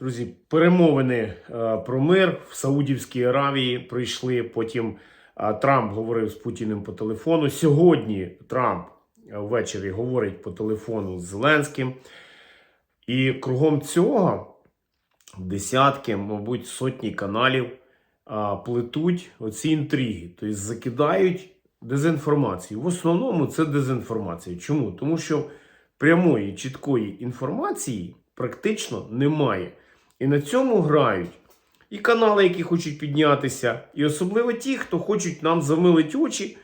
Друзі, перемовини е, про мир в Саудівській Аравії прийшли. Потім е, Трамп говорив з Путіним по телефону. Сьогодні Трамп е, ввечері говорить по телефону з Зеленським. І кругом цього десятки, мабуть, сотні каналів плетуть оці інтриги, тобто закидають дезінформацію. В основному це дезінформація. Чому? Тому що прямої чіткої інформації практично немає. І на цьому грають і канали, які хочуть піднятися, і особливо ті, хто хочуть нам замилити очі,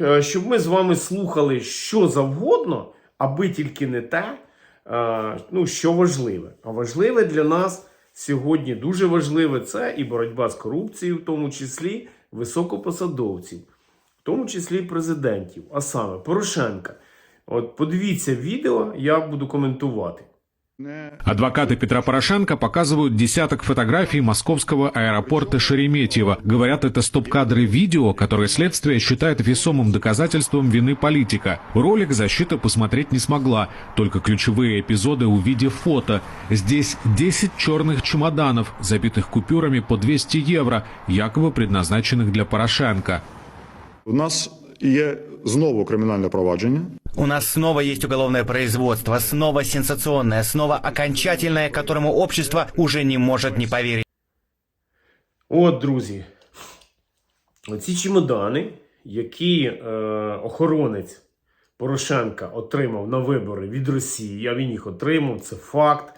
е, щоб ми з вами слухали що завгодно, аби тільки не те, е, ну, що важливе. А важливе для нас сьогодні дуже важливе це і боротьба з корупцією, в тому числі високопосадовців, в тому числі президентів, а саме Порошенка. От подивіться відео, я буду коментувати. Адвокаты Петра Порошенко показывают десяток фотографий московского аэропорта Шереметьево. Говорят, это стоп-кадры видео, которые следствие считает весомым доказательством вины политика. Ролик защита посмотреть не смогла, только ключевые эпизоды увидев фото. Здесь 10 черных чемоданов, забитых купюрами по 200 евро, якобы предназначенных для Порошенко. У нас є знову кримінальне провадження. У нас снова есть уголовное производство, снова сенсационное, снова окончательное, которому общество уже не может не поверить. От, друзі, оці чемодани, які е, охоронець Порошенка отримав на вибори від Росії, а він їх отримав, це факт.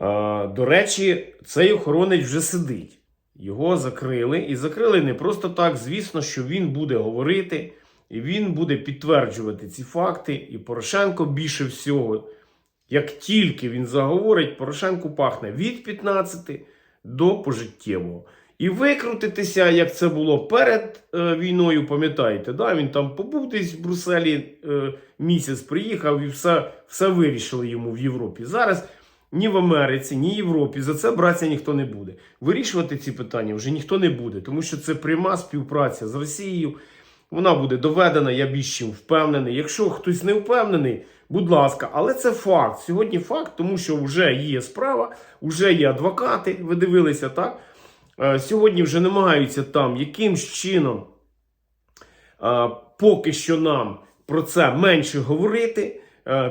Е, до речі, цей охоронець вже сидить. Його закрили. І закрили не просто так. Звісно, що він буде говорити, і він буде підтверджувати ці факти. І Порошенко більше всього, як тільки він заговорить, Порошенку пахне від 15 до пожиттєвого. І викрутитися, як це було перед е, війною, пам'ятаєте, да? він там побув десь в Брюсселі е, місяць, приїхав і все, все вирішили йому в Європі. Зараз ні в Америці, ні в Європі за це братися ніхто не буде. Вирішувати ці питання вже ніхто не буде, тому що це пряма співпраця з Росією. Вона буде доведена, я більш чим впевнений. Якщо хтось не впевнений, будь ласка, але це факт. Сьогодні факт, тому що вже є справа, вже є адвокати. Ви дивилися, так? Е, Сьогодні вже намагаються там якимсь чином е, поки що нам про це менше говорити,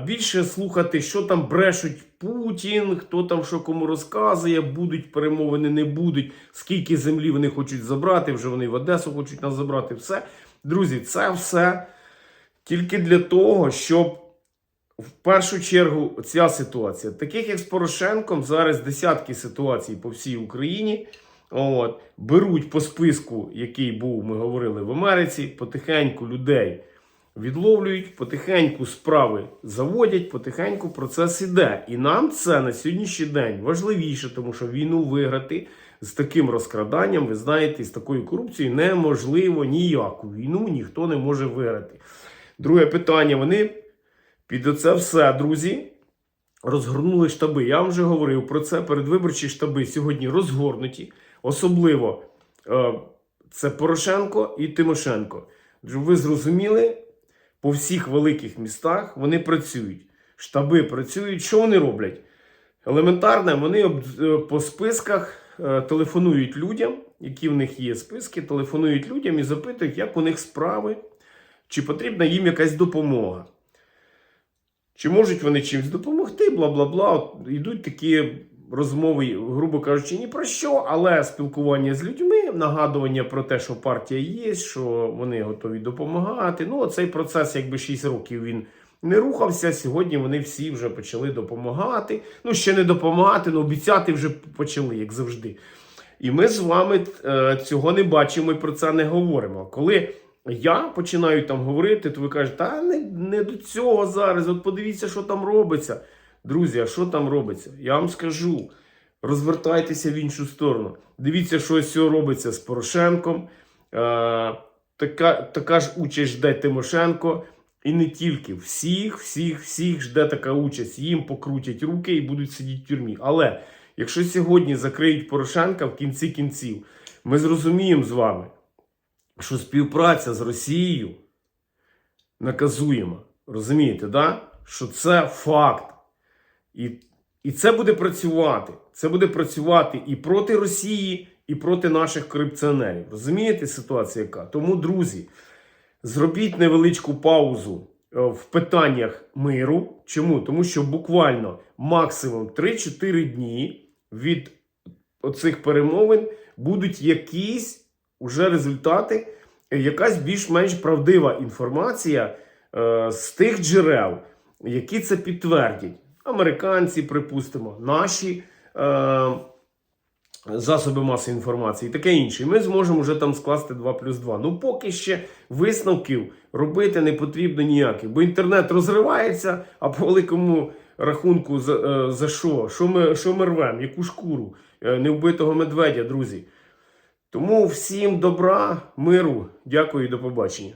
більше слухати, що там брешуть Путін, хто там що кому розказує, будуть перемовини, не будуть, скільки землі вони хочуть забрати, вже вони в Одесу хочуть нас забрати. Все. Друзі, це все тільки для того, щоб в першу чергу ця ситуація. Таких як з Порошенком, зараз десятки ситуацій по всій Україні. От, беруть по списку, який був, ми говорили в Америці, потихеньку людей відловлюють, потихеньку справи заводять, потихеньку процес іде. І нам це на сьогоднішній день важливіше, тому що війну виграти з таким розкраданням, ви знаєте, з такою корупцією неможливо ніяку війну ніхто не може виграти. Друге питання: вони під оце все, друзі, розгорнули штаби. Я вам вже говорив про це. Передвиборчі штаби сьогодні розгорнуті. Особливо е, це Порошенко і Тимошенко. Ви зрозуміли, по всіх великих містах вони працюють. Штаби працюють. Що вони роблять? Елементарне, вони е, по списках е, телефонують людям, які в них є списки, телефонують людям і запитують, як у них справи, чи потрібна їм якась допомога. Чи можуть вони чимось допомогти, бла бла бла. От Йдуть такі розмови, грубо кажучи, ні про що, але спілкування з людьми, нагадування про те, що партія є, що вони готові допомагати. Ну, цей процес, якби 6 років він не рухався. Сьогодні вони всі вже почали допомагати. Ну, ще не допомагати, але обіцяти вже почали, як завжди. І ми з вами е, цього не бачимо і про це не говоримо. Коли я починаю там говорити, то ви кажете, та не, не до цього зараз. От подивіться, що там робиться. Друзі, а що там робиться? Я вам скажу. Розвертайтеся в іншу сторону. Дивіться, що ось робиться з Порошенком. Е, така, така ж участь жде Тимошенко. І не тільки всіх, всіх, всіх жде така участь. Їм покрутять руки і будуть сидіти в тюрмі. Але якщо сьогодні закриють Порошенка в кінці кінців, ми зрозуміємо з вами, що співпраця з Росією наказуємо. Розумієте, да? що це факт. І І це буде працювати. Це буде працювати і проти Росії, і проти наших корупціонерів. Розумієте ситуація яка? Тому, друзі, зробіть невеличку паузу е, в питаннях миру. Чому? Тому що буквально максимум 3-4 дні від оцих перемовин будуть якісь уже результати, е, якась більш-менш правдива інформація е, з тих джерел, які це підтвердять. Американці, припустимо, наші е, засоби масової інформації і таке інше. І ми зможемо вже там скласти 2 плюс 2. Ну, поки ще висновків робити не потрібно ніяких, бо інтернет розривається, а по великому рахунку за, е, за що? Що ми, що ми рвемо? Яку шкуру? Е, Невбитого медведя, друзі. Тому всім добра, миру, дякую і до побачення.